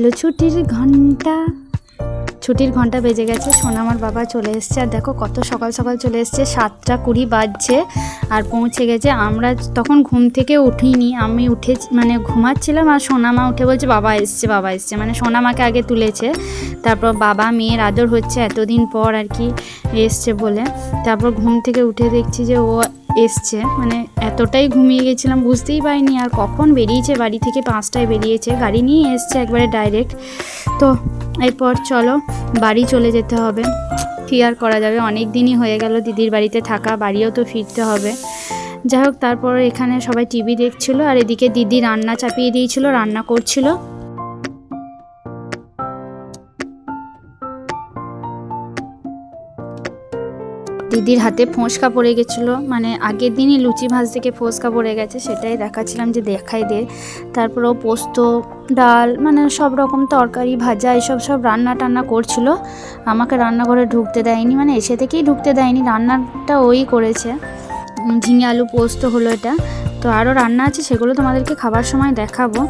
বাজলো ছুটির ঘণ্টা। ছুটির ঘণ্টা বেজে গেছে সোনামার বাবা চলে এসছে। আর দেখো কত সকাল সকাল চলে এসছে, সাতটা কুড়ি বাজছে আর পৌঁছে গেছে। আমরা তখন ঘুম থেকে উঠিনি, আমি উঠে মানে ঘুমাচ্ছিলাম আর সোনামা উঠে বলছে, বাবা এসছে বাবা এসছে। মানে সোনামাকে আগে তুলেছে, তারপর বাবা মেয়ের আদর হচ্ছে এতদিন পর আর কি এসছে বলে। তারপর ঘুম থেকে উঠে দেখছি যে ও এসছে। মানে এতটাই ঘুমিয়ে গেছিলাম, বুঝতেই পারিনি আর কখন বেরিয়েছে, বাড়ি থেকে পাঁচটায় বেরিয়েছে। গাড়ি নিয়ে এসছে একবারে ডাইরেক্ট। তো এরপর চলো, বাড়ি চলে যেতে হবে। কি আর করা যাবে? অনেক দিনই হয়ে গেল দিদির বাড়িতে থাকা, বাড়িও তো ফিরতে হবে। যাই হোক, তারপর এখানে সবাই টিভি দেখছিল আর এদিকে দিদি রান্না চাপিয়ে দিয়েছিল, রান্না করছিল। দিদির হাতে ফোঁসকা পড়ে গেছিল। মানে আগের দিনই লুচি ভাজ থেকে ফোঁসকা পড়ে গেছে, সেটাই দেখাচ্ছিলাম যে দেখাই দে। তারপরেও পোস্ত, ডাল মানে সব রকম তরকারি, ভাজা, এসব সব রান্না টান্না করছিল। আমাকে রান্নাঘরে ঢুকতে দেয়নি মানে এসে থেকেই ঢুকতে দেয়নি, রান্নাটা ওই করেছে। ঝিঙে আলু পোস্ত হলো এটা। তো আরও রান্না আছে, সেগুলো তোমাদেরকে খাবার সময় দেখাবো।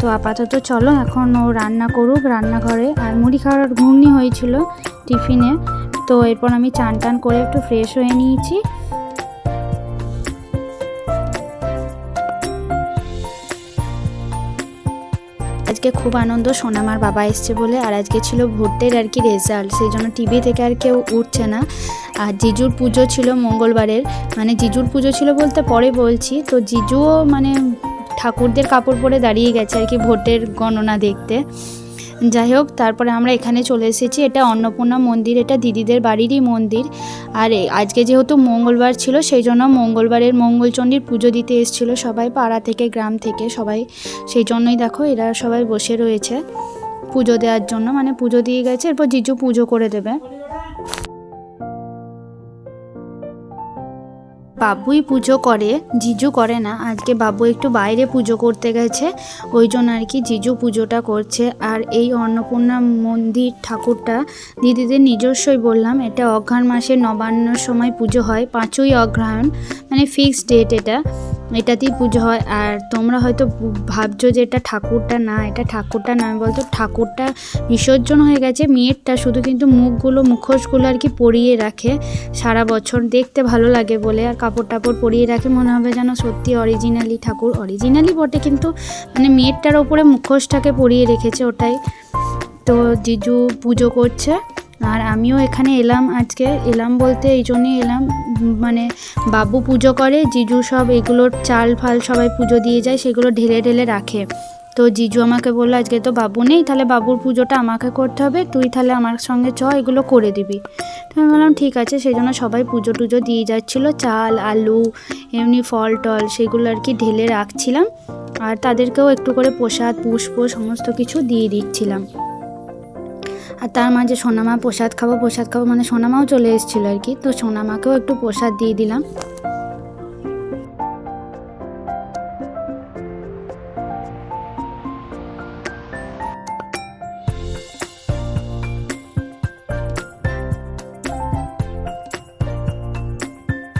তো আপাতত চলো এখন ও রান্না করুক রান্নাঘরে। আর মুড়ি খাওয়ার ঘুগনি হয়েছিল টিফিনে। তো এরপর আমি চান টান করে একটু ফ্রেশ হয়ে নিয়েছি। আজকে খুব আনন্দ সোনামার বাবা এসছে বলে, আর আজকে ছিল ভোটের আর কি রেজাল্ট সেই জন্য টিভি থেকে আর কেউ উঠছে না। আর জিজুর পুজো ছিল মঙ্গলবারের মানে জিজুর পুজো ছিল বলতে পরে বলছি, তো জিজুও মানে ঠাকুরদের কাপড় পরে দাঁড়িয়ে গেছে আর কি ভোটের গণনা দেখতে। যাই হোক তারপরে আমরা এখানে চলে এসেছি। এটা অন্নপূর্ণা মন্দির, এটা দিদিদের বাড়িরই মন্দির। আর আজকে যেহেতু মঙ্গলবার ছিল, সেই জন্য মঙ্গলবারের মঙ্গলচণ্ডীর পুজো দিতে এসেছিল সবাই, পাড়া থেকে, গ্রাম থেকে সবাই। সেই জন্যই দেখো, এরা সবাই বসে রয়েছে পুজো দেওয়ার জন্য। মানে পুজো দিয়ে গেছে, এরপর জিজু পুজো করে দেবে। বাবুই পুজো করে, জিজু করে না, আজকে বাবু একটু বাইরে পুজো করতে গেছে, ওই জন্য আর কি জিজু পুজোটা করছে। আর এই অন্নপূর্ণা মন্দির ঠাকুরটা দিদিদের নিজস্বই বললাম, এটা অঘ্রাণ মাসে নবান্নর সময় পুজো হয়, পাঁচই অঘ্রায়ণ মানে ফিক্সড ডেট এটা। এটাতেই পুজো হয়। আর তোমরা হয়তো ভাবছ যে এটা ঠাকুরটা না, এটা ঠাকুরটা না। বলতো ঠাকুরটা বিসর্জন হয়ে গেছে মেয়েরটা, শুধু কিন্তু মুখগুলো, মুখোশগুলো আর কি পরিয়ে রাখে। সারা বছর দেখতে ভালো লাগে বলে আর কাপড় টাপড় পরিয়ে রাখে। মনে হবে যেন সত্যি অরিজিনালি ঠাকুর। অরিজিনালি বটে কিন্তু মানে মেয়েরটার ওপরে মুখোশটাকে পরিয়ে রেখেছে ওটাই। তো জিজু পুজো করছে। আর আমিও এখানে এলাম আজকে। এলাম বলতে এই জন্যই এলাম। মানে বাবু পুজো করে, জিজু সব এগুলোর চাল ফাল সবাই পুজো দিয়ে যায়, সেগুলো ঢেলে ঢেলে রাখে। তো জিজু আমাকে বলল, আজকে তো বাবু নেই, তাহলে বাবুর পুজোটা আমাকে করতে হবে। তুই তাহলে আমার সঙ্গে চ, এগুলো করে দিবি। তো আমি বললাম, ঠিক আছে। সেই জন্য সবাই পুজো টুজো দিয়ে যাচ্ছিল। চাল, আলু, এমনি ফল টল সেগুলো আর কি ঢেলে রাখছিলাম। আর তাদেরকেও একটু করে প্রসাদ, পুষ্প সমস্ত কিছু দিয়ে দিচ্ছিলাম। আর তার মাঝে সোনামা প্রসাদ খাব প্রসাদ খাব মানে সোনামাও চলে এসেছিল আর কি। তো সোনামাকেও একটু প্রসাদ দিয়ে দিলাম।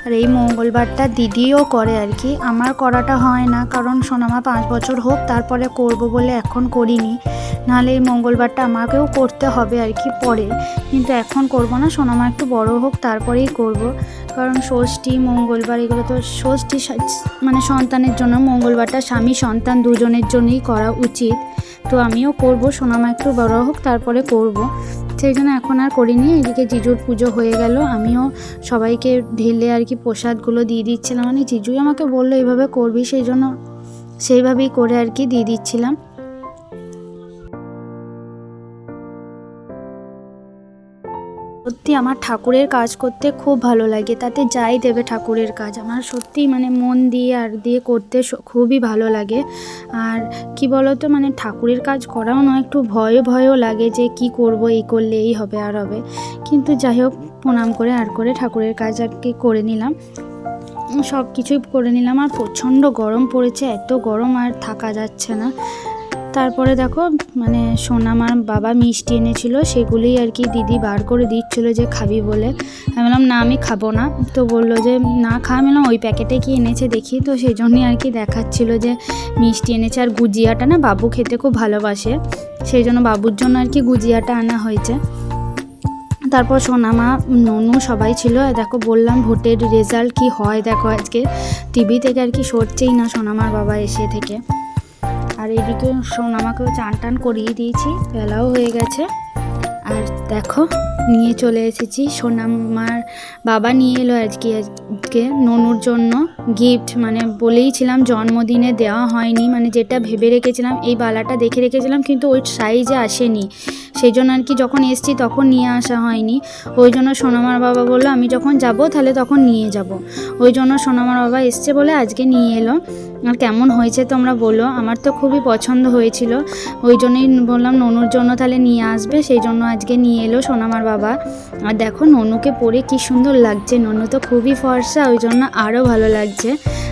আর এই মঙ্গলবারটা দিদিও করে আর কি। আমার করাটা হয় না, কারণ সোনামা পাঁচ বছর হোক, তারপরে করব বলে এখন করিনি। নাহলে এই মঙ্গলবারটা আমাকেও করতে হবে আর কি পরে। কিন্তু এখন করব না, সোনামা একটু বড় হোক তারপরেই করব। কারণ ষষ্ঠী, মঙ্গলবার এগুলো তো ষষ্ঠী মানে সন্তানের জন্য, মঙ্গলবারটা স্বামী, সন্তান দুজনের জন্যই করা উচিত। তো আমিও করব, সোনামা একটু বড় হোক তারপরে করব। সেই জন্য এখন আর করিনি, এদিকে জিজুর পুজো হয়ে গেল। আমিও সবাইকে ঢেলে আর কি প্রসাদগুলো দিয়ে দিচ্ছিলাম। মানে জিজুই আমাকে বলল, এইভাবে করবি? সেই জন্য সেইভাবেই করে আর কি দিয়ে দিচ্ছিলাম। সত্যি আমার ঠাকুরের কাজ করতে খুব ভালো লাগে, তাতে যাই দেবে ঠাকুরের কাজ। আমার সত্যি মানে মন দিয়ে আর দিয়ে করতে খুবই ভালো লাগে। আর কি বলতো মানে ঠাকুরের কাজ করাও নয় একটু ভয় ভয়ও লাগে যে কি করব, এই করলে এই হবে, আর হবে। কিন্তু যাই হোক, প্রণাম করে আর করে ঠাকুরের কাজ আর কি করে নিলাম। সব কিছুই করে নিলাম, আর প্রচণ্ড গরম পড়েছে, এত গরম আর থাকা যাচ্ছে না। তারপরে দেখো মানে সোনামার বাবা মিষ্টি এনেছিল, সেগুলোই আর কি দিদি বার করে দিচ্ছিল যে খাবি বলে। আমি বললাম, না, আমি খাব না। তো বলল যে, না, খা। আমি ওই প্যাকেটে কি এনেছে দেখি। তো সেই জন্যই আর কি দেখাচ্ছিল যে মিষ্টি এনেছে। আর গুজিয়াটা না বাবু খেতে খুব ভালোবাসে, সেই জন্য বাবুর জন্য আর কি গুজিয়াটা আনা হয়েছে। তারপর সোনামা ননু সবাই ছিল। দেখো, বললাম, ভোটের রেজাল্ট কি হয়? দেখো, আজকে টিভি থেকে আর কি সরছেই না সোনামার বাবা এসে থেকে। আর এদিকে সোনামাকেও চান টান করিয়ে দিয়েছি বেলাও হয়ে গেছে। দেখো, নিয়ে চলে এসেছি। সোনামার বাবা নিয়ে এলো আজকে আজকে ননুর জন্য গিফট মানে বলেইছিলাম জন্মদিনে দেওয়া হয়নি মানে যেটা ভেবে রেখেছিলাম, এই বালাটা দেখে রেখেছিলাম, কিন্তু ওই সাইজে আসেনি। সেই জন্য আর কি যখন এসছি তখন নিয়ে আসা হয়নি। ওই জন্য সোনামার বাবা বলল, আমি যখন যাব তাহলে তখন নিয়ে যাব। ওই জন্য সোনামার বাবা এসছে বলে আজকে নিয়ে এলো। আর কেমন হয়েছে তোমরা বলো, আমার তো খুবই পছন্দ হয়েছিল। ওই জন্যই বললাম ননুর জন্য তাহলে নিয়ে আসবে, সেই জন্য আজকে নিয়ে এলো সোনামার বাবা। আর দেখো ননুকে পরে কি সুন্দর লাগছে। ননু তো খুবই ফর্সা, ওই জন্য আরও ভালো লাগছে।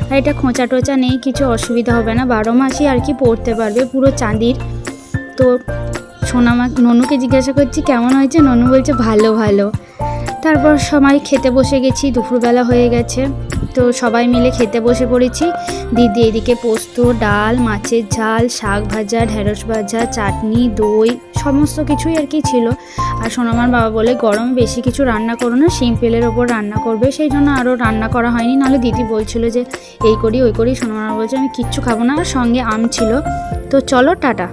আর এটা খোঁচা টোচা নেই, কিছু অসুবিধা হবে না। বারো মাসই আর কি পরতে পারবে পুরো চাঁদির। তো সোনামা, ননুকে জিজ্ঞাসা করছি, কেমন হয়েছে? ননু বলছে, ভালো ভালো। তারপর সবাই খেতে বসে গেছি, দুপুরবেলা হয়ে গেছে। তো সবাই মিলে খেতে বসে পড়েছি। দিদি এদিকে পোস্ত, ডাল, মাছের ঝাল, শাক ভাজা, ঢেঁড়স ভাজা, চাটনি, দই, সমস্ত কিছুই আর কি ছিল। আর সোনামার বাবা বলে, গরম বেশি কিছু রান্না করো না সিম্পলের ওপর রান্না করবে। সেই জন্য আরও রান্না করা হয়নি। নাহলে দিদি বলছিল যে, এই করি, ওই করি। সোনামার বলছে, আমি কিচ্ছু খাব না। সঙ্গে আম ছিল। তো চলো, টাটা।